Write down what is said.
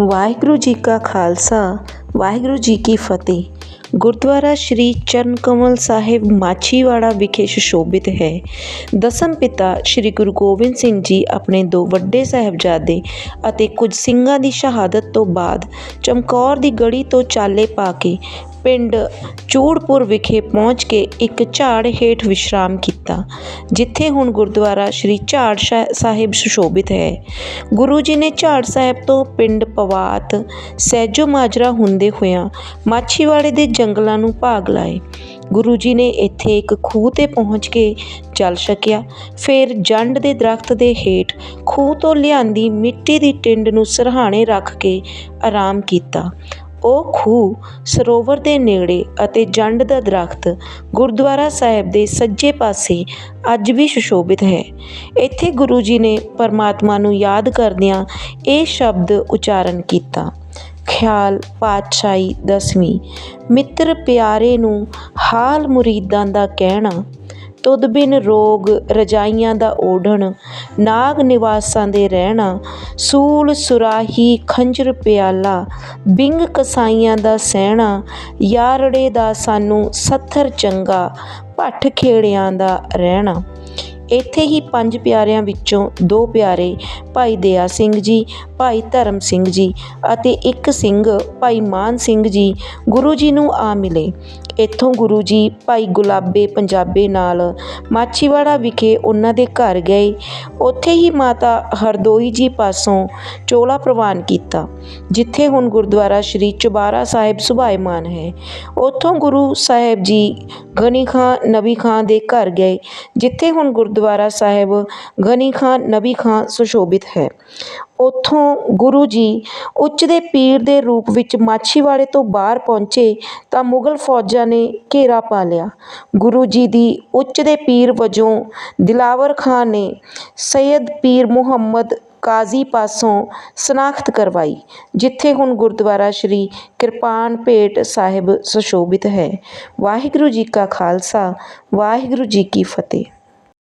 ਵਾਹਿਗੁਰੂ ਜੀ ਕਾ ਖਾਲਸਾ, ਵਾਹਿਗੁਰੂ ਜੀ ਕੀ ਫਤਿਹ। ਗੁਰਦੁਆਰਾ ਸ਼੍ਰੀ ਚਰਨ ਕਮਲ ਸਾਹਿਬ ਮਾਛੀਵਾੜਾ ਵਿਖੇ ਸੁਸ਼ੋਭਿਤ ਹੈ। ਦਸਮ ਪਿਤਾ ਸ਼੍ਰੀ ਗੁਰੂ ਗੋਬਿੰਦ ਸਿੰਘ ਜੀ ਆਪਣੇ ਦੋ ਵੱਡੇ ਸਾਹਿਬਜ਼ਾਦੇ ਅਤੇ ਕੁਝ ਸਿੰਘਾਂ ਦੀ ਸ਼ਹਾਦਤ ਤੋਂ ਬਾਅਦ ਚਮਕੌਰ ਦੀ ਗੜੀ ਤੋਂ ਚਾਲੇ ਪਾ ਕੇ ਪਿੰਡ ਚੂੜਪੁਰ ਵਿਖੇ ਪਹੁੰਚ ਕੇ ਇੱਕ ਝਾੜ ਹੇਠ ਵਿਸ਼ਰਾਮ ਕੀਤਾ, ਜਿੱਥੇ ਹੁਣ ਗੁਰਦੁਆਰਾ ਸ਼੍ਰੀ ਝਾੜ ਸ਼ਾ- ਸਾਹਿਬ ਸੁਸ਼ੋਭਿਤ ਹੈ। ਗੁਰੂ ਜੀ ਨੇ ਝਾੜ ਸਾਹਿਬ ਤੋਂ ਪਿੰਡ ਪਵਾਤ ਸਹਿਜੋ ਮਾਜਰਾ ਹੁੰਦੇ ਹੋਇਆਂ ਮਾਛੀਵਾੜੇ ਦੇ ਜੰਗਲਾਂ ਨੂੰ ਭਾਗ ਲਾਏ। ਗੁਰੂ ਜੀ ਨੇ ਇੱਥੇ ਇੱਕ ਖੂਹ ਤੇ ਪਹੁੰਚ ਕੇ ਜਲ ਛਕਿਆ, ਫਿਰ ਜੰਡ ਦੇ ਦਰਖਤ ਦੇ ਹੇਠ ਖੂਹ ਤੋਂ ਲਿਆਂਦੀ ਮਿੱਟੀ ਦੀ ਟਿੰਡ ਨੂੰ ਸਰਹਾਣੇ ਰੱਖ ਕੇ ਆਰਾਮ ਕੀਤਾ। ਉਹ ਖੂਹ ਸਰੋਵਰ ਦੇ ਨੇੜੇ ਅਤੇ ਜੰਡ ਦਾ ਦਰੱਖਤ ਗੁਰਦੁਆਰਾ ਸਾਹਿਬ ਦੇ ਸੱਜੇ ਪਾਸੇ ਅੱਜ ਵੀ ਸੁਸ਼ੋਭਿਤ ਹੈ। ਇੱਥੇ ਗੁਰੂ ਜੀ ਨੇ ਪਰਮਾਤਮਾ ਨੂੰ ਯਾਦ ਕਰਦਿਆਂ ਇਹ ਸ਼ਬਦ ਉਚਾਰਨ ਕੀਤਾ। ਖਿਆਲ ਪਾਤਸ਼ਾਹੀ ਦਸਵੀਂ, ਮਿੱਤਰ ਪਿਆਰੇ ਨੂੰ ਹਾਲ ਮੁਰੀਦਾਂ ਦਾ ਕਹਿਣਾ ਤੁਧ ਬਿਨ ਰੋਗ ਰਜਾਈਆਂ ਦਾ ਓਢਣ, ਨਾਗ ਨਿਵਾਸਾਂ ਦੇ ਰਹਿਣਾ, ਸੂਲ ਸੁਰਾਹੀ ਖੰਜਰ ਪਿਆਲਾ, ਬਿੰਗ ਕਸਾਈਆਂ ਦਾ ਸਹਿਣਾ, ਯਾਰੜੇ ਦਾ ਸਾਨੂੰ ਸੱਥਰ ਚੰਗਾ, ਭੱਠ ਖੇੜਿਆਂ ਦਾ ਰਹਿਣਾ। ਇੱਥੇ ਹੀ ਪੰਜ ਪਿਆਰਿਆਂ ਵਿੱਚੋਂ ਦੋ ਪਿਆਰੇ ਭਾਈ ਦਇਆ ਸਿੰਘ ਜੀ, ਭਾਈ ਧਰਮ ਸਿੰਘ ਜੀ ਅਤੇ ਇੱਕ ਸਿੰਘ, ਭਾਈ ਮਾਨ ਸਿੰਘ ਜੀ ਗੁਰੂ ਜੀ ਨੂੰ ਆ ਮਿਲੇ। ਇੱਥੋਂ ਗੁਰੂ ਜੀ ਭਾਈ ਗੁਲਾਬੇ ਪੰਜਾਬੇ ਨਾਲ ਮਾਛੀਵਾੜਾ ਵਿਖੇ ਉਹਨਾਂ ਦੇ ਘਰ ਗਏ। ਉੱਥੇ ਹੀ ਮਾਤਾ ਹਰਦੋਈ ਜੀ ਪਾਸੋਂ ਚੋਲਾ ਪ੍ਰਵਾਨ ਕੀਤਾ, ਜਿੱਥੇ ਹੁਣ ਗੁਰਦੁਆਰਾ ਸ਼੍ਰੀ ਚੁਬਾਰਾ ਸਾਹਿਬ ਸੁਭਾਇਮਾਨ ਹੈ। ਉੱਥੋਂ ਗੁਰੂ ਸਾਹਿਬ ਜੀ ਗਨੀ ਖਾਂ ਨਬੀ ਖਾਂ ਦੇ ਘਰ ਗਏ, ਜਿੱਥੇ ਹੁਣ ਗੁਰ ਗੁਰਦੁਆਰਾ ਸਾਹਿਬ ਗਨੀ ਖਾਂ, ਨਬੀ ਖਾਂ ਸੁਸ਼ੋਭਿਤ ਹੈ। ਉੱਥੋਂ ਗੁਰੂ ਜੀ ਉੱਚ ਦੇ ਪੀਰ ਦੇ ਰੂਪ ਵਿੱਚ ਮਾਛੀਵਾੜੇ ਤੋਂ ਬਾਹਰ ਪਹੁੰਚੇ ਤਾਂ ਮੁਗਲ ਫੌਜਾਂ ਨੇ ਘੇਰਾ ਪਾ ਲਿਆ। ਗੁਰੂ ਜੀ ਦੀ ਉੱਚ ਦੇ ਪੀਰ ਵਜੋਂ ਦਿਲਾਵਰ ਖਾਂ ਨੇ ਸੈਯਦ ਪੀਰ ਮੁਹੰਮਦ ਕਾਜ਼ੀ ਪਾਸੋਂ ਸਨਾਖਤ ਕਰਵਾਈ, ਜਿੱਥੇ ਹੁਣ ਗੁਰਦੁਆਰਾ ਸ਼੍ਰੀ ਕਿਰਪਾਨ ਭੇਟ ਸਾਹਿਬ ਸੁਸ਼ੋਭਿਤ ਹੈ। ਵਾਹਿਗੁਰੂ ਜੀ ਕਾ ਖਾਲਸਾ, ਵਾਹਿਗੁਰੂ ਜੀ ਕੀ ਫਤਿਹ।